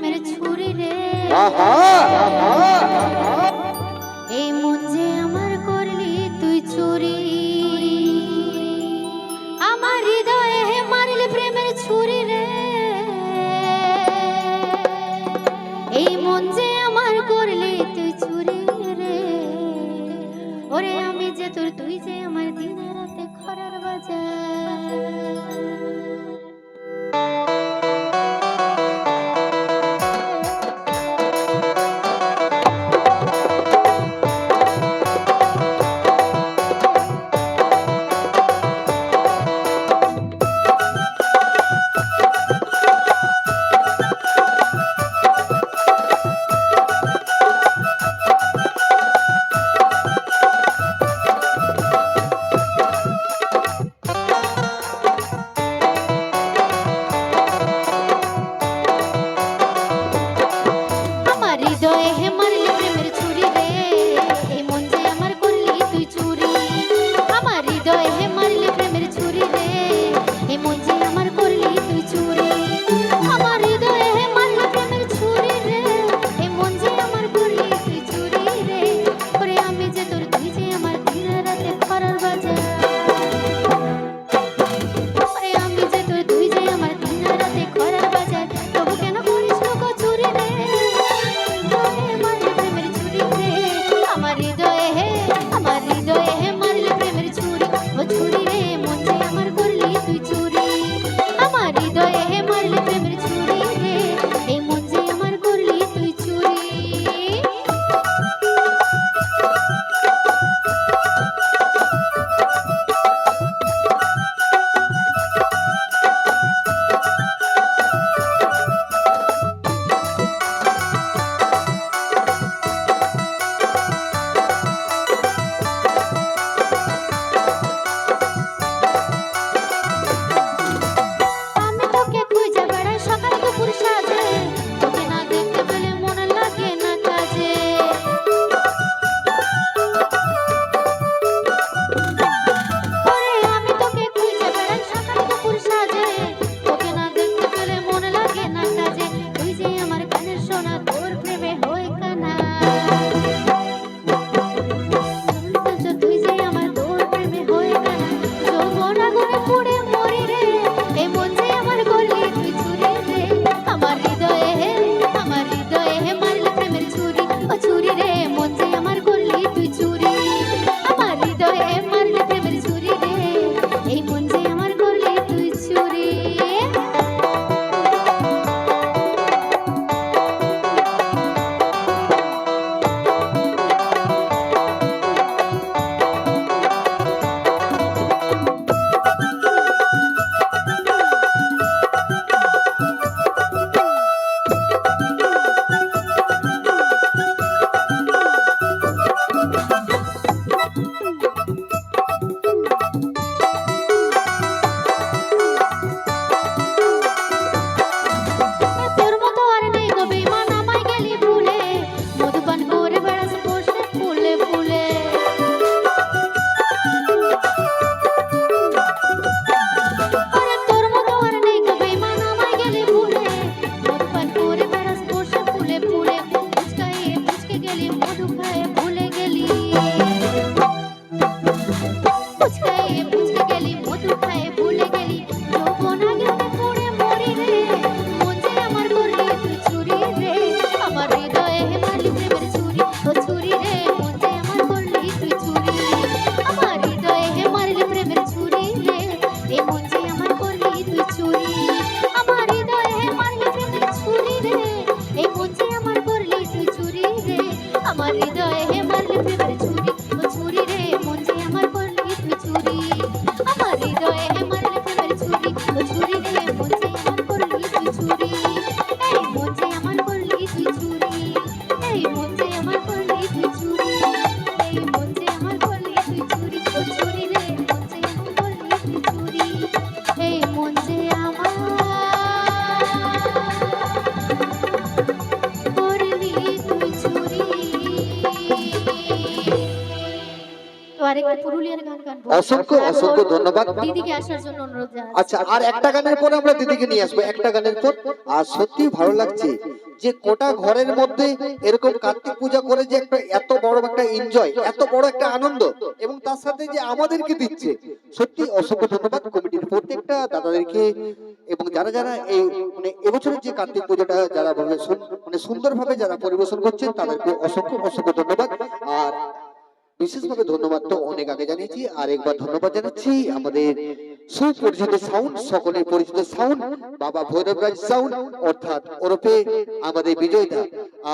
প্রেমের ছুরি রে table. পুরুলিয়ার গান গান অসংখ্য অসংখ্য ধন্যবাদ। দিদিকে আসার জন্য অনুরোধ আচ্ছা আর একটা গানের পরে আমরা দিদিকে নিয়ে আসব একটা গানের পর। আর সত্যি ভালো লাগছে যে কোটা ঘরের মধ্যে এরকম কার্তিক পূজা করে যে একটা এত বড় একটা এনজয় এত বড় একটা আনন্দ এবং তার সাথে যে আমাদেরকে দিচ্ছে। সত্যি অসংখ্য ধন্যবাদ কমিটির প্রত্যেকটা দাদাদেরকে এবং যারা যারা এই মানে এবছরের যে কার্তিক পুজোটা যারা ভাবে মানে সুন্দরভাবে যারা পরিবেশন করছেন তাদেরকে অসংখ্য অসংখ্য ধন্যবাদ। আর বিশেষভাবে ধন্যবাদ তো অনেক আগে জানিয়েছি ধন্যবাদ জানাচ্ছি আমাদের সুপরিচিত সাউন্ড সকলের পরিচিত সাউন্ড বাবা ভৈরবরাজ সাউন্ড অর্থাৎ আমাদের বিজয়দা।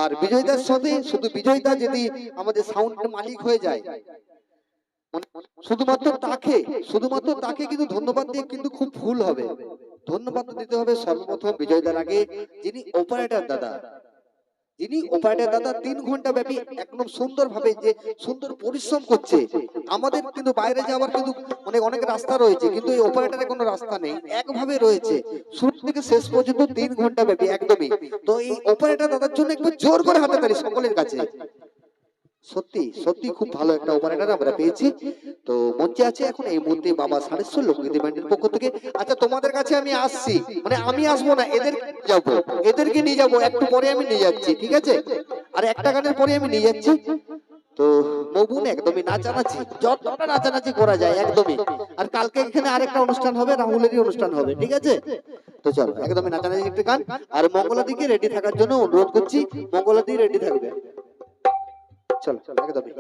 আর বিজয়দার সাথে শুধু বিজয়দা যদি আমাদের মালিক হয়ে যায়, শুধুমাত্র তাকে শুধুমাত্র তাকে কিন্তু ধন্যবাদ দিয়ে কিন্তু খুব ভুল হবে। ধন্যবাদ দিতে হবে সর্বপ্রথম বিজয়দার আগে, যিনি অপারেটর দাদা। যিনি অপারেটর দাদা তিন ঘণ্টা ব্যাপী একদম সুন্দর ভাবে যে সুন্দর পরিশ্রম করছে। আমাদের কিন্তু বাইরে যাওয়ার কিন্তু অনেক অনেক রাস্তা রয়েছে কিন্তু এই অপারেটরের কোনো রাস্তা নেই। একভাবে রয়েছে। শুরু থেকে শেষ পর্যন্ত তিন ঘণ্টা ব্যাপী একদমই। তো এই অপারেটর দাদার জন্য একটু জোর করে হাতে তালি সকলের কাছে। সত্যি সত্যি খুব ভালো একটা অপারেটর আমরা পেয়েছি। তো মঞ্চে আছে এখন? এই মুহূর্তে বাবা সারেশ্বর লোকগীতি ব্যান্ডের পক্ষ থেকে। আচ্ছা তোমাদের কাছে আমি আসছি। মানে আমি আসব না, এদের যাব। এদেরকে নিয়ে যাব, একটু পরে আমি নিয়ে যাচ্ছি, ঠিক আছে? আর একটা গানের পরে আমি নিয়ে যাচ্ছি। তো মবুন একদমই নাচানাচি, যতটা নাচানাচি করা যায়, একদমই। আর কালকে এখানে আরেকটা অনুষ্ঠান হবে, রাহুলেরই অনুষ্ঠান হবে, ঠিক আছে? তো চলো, একদমই নাচানাচি একটা গান। আর মঙ্গলাদিকে রেডি থাকার জন্য অনুরোধ করছি, মঙ্গলাদি রেডি থাকবে। চলো চলো, একদমই।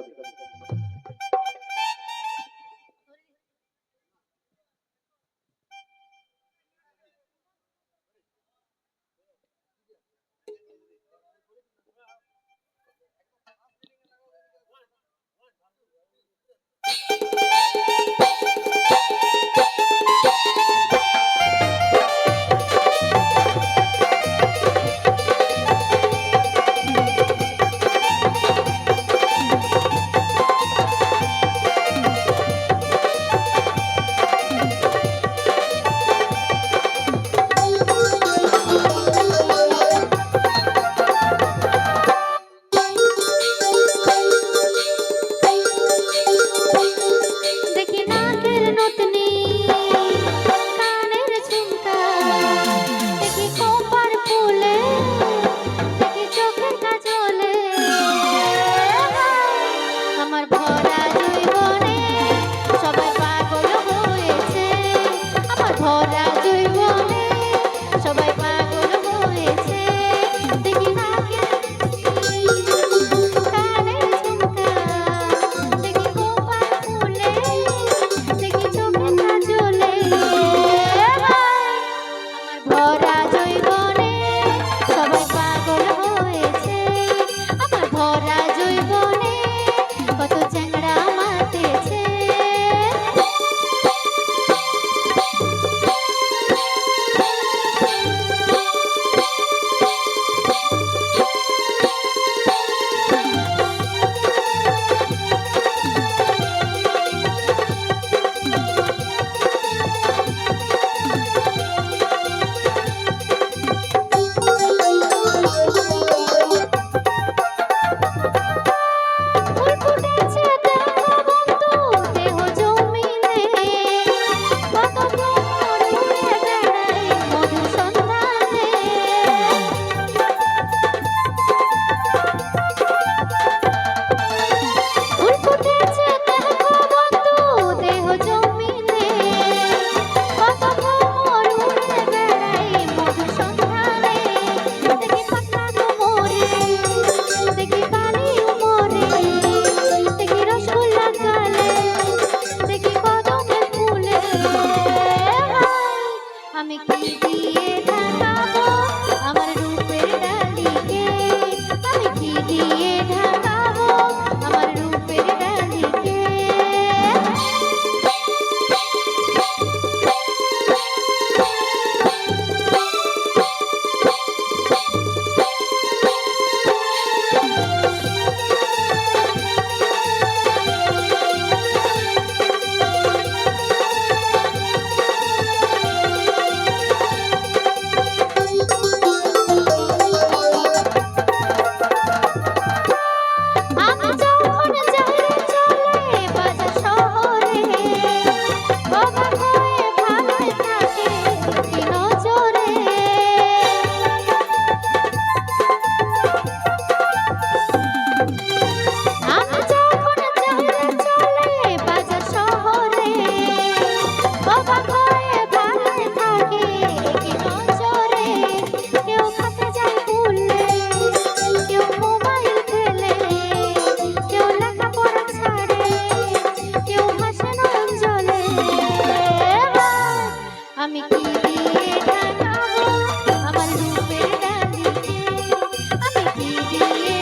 আমার রূপের দাবিতে আমি ফিরিয়ে